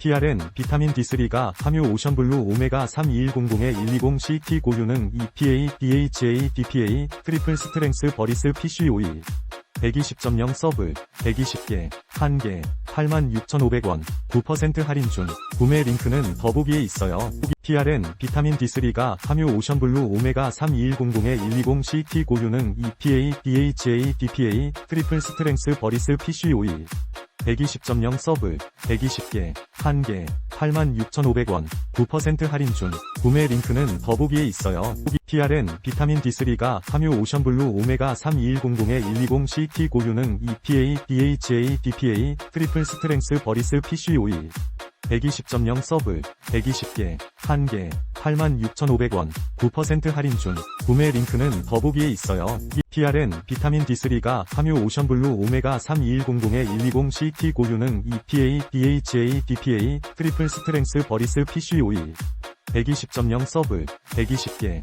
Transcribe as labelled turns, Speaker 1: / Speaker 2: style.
Speaker 1: PRN 비타민 D3가 함유 오션블루 오메가 3 2100에 120CT 고유능 EPA, DHA, DPA, 트리플 스트렝스 버리스 PC 오일 120.0 서블 120개 1개 86,500원 9% 할인 중 구매 링크는 더보기에 있어요. PRN 비타민 D3가 함유 오션블루 오메가 3 2100에 120CT 고유능 EPA, DHA, DPA, 트리플 스트렝스 버리스 PC 오일 120.0 서블 120개 1개 86,500원 9% 할인 중 구매 링크는 더보기에 있어요. PRN 비타민 D3가 함유 오션블루 오메가 3 2100에 120CT 고유능 EPA, DHA, DPA, 트리플 스트렝스 버리스 PC 오일 120.0 서블 120개 1개 86,500원 9% 할인 중. 구매 링크는 더보기에 있어요. PRN 비타민 D3가 함유 오션블루 오메가 3 2100에 120CT 고유능 EPA, DHA, DPA, 트리플 스트렝스 버리스 PC 오일. 120.0 서블 120개